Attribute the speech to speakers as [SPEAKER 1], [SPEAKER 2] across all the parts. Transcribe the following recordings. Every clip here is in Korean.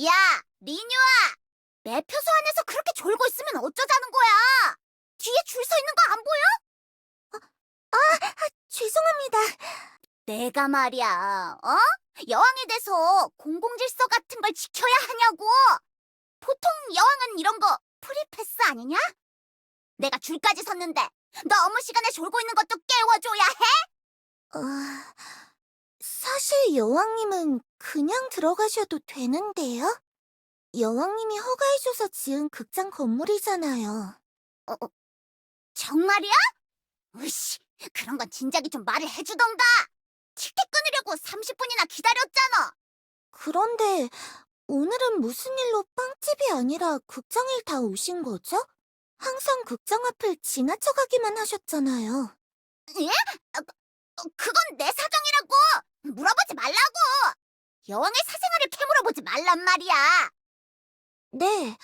[SPEAKER 1] 야, 리뉴아! 매표소 안에서 그렇게 졸고 있으면 어쩌자는 거야? 뒤에 줄 서 있는 거 안 보여? 아, 아, 죄송합니다. 내가 말이야, 어? 여왕이 돼서 공공질서 같은 걸 지켜야 하냐고! 보통 여왕은 이런 거 프리패스 아니냐? 내가 줄까지 섰는데 너 업무 시간에 졸고 있는 것도 깨워줘야 해?
[SPEAKER 2] 어, 사실 여왕님은 그냥 들어가셔도 되는데요? 여왕님이 허가해줘서 지은 극장 건물이잖아요.
[SPEAKER 1] 정말이야? 으씨, 그런 건 진작에 좀 말을 해주던가! 티켓 끊으려고 30분이나 기다렸잖아!
[SPEAKER 2] 그런데 오늘은 무슨 일로 빵집이 아니라 극장을 다 오신 거죠? 항상 극장 앞을 지나쳐가기만 하셨잖아요.
[SPEAKER 1] 예? 아, 어, 그건 내 사정이라고! 물어보지 말라고! 여왕의 사생활을 캐물어보지 말란 말이야!
[SPEAKER 2] 네,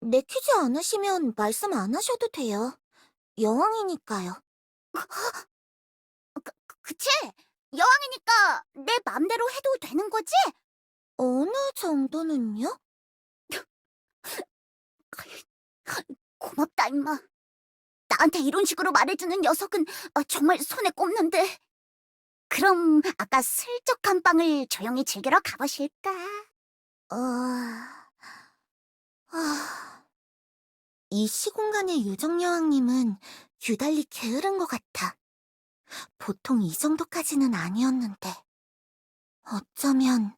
[SPEAKER 2] 내키지 않으시면 말씀 안 하셔도 돼요. 여왕이니까요.
[SPEAKER 1] 그치? 여왕이니까 내 맘대로 해도 되는 거지?
[SPEAKER 2] 어느 정도는요?
[SPEAKER 1] 고맙다, 임마. 나한테 이런 식으로 말해주는 녀석은 어, 정말 손에 꼽는데. 그럼 아까 슬쩍 한 빵을 조용히 즐기러 가보실까?
[SPEAKER 2] 어... 아... 이 시공간의 요정여왕님은 유달리 게으른 것 같아. 보통 이 정도까지는 아니었는데. 어쩌면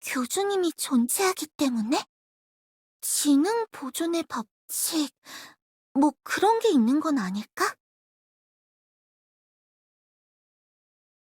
[SPEAKER 2] 교주님이 존재하기 때문에? 지능 보존의 법칙, 뭐 그런 게 있는 건 아닐까?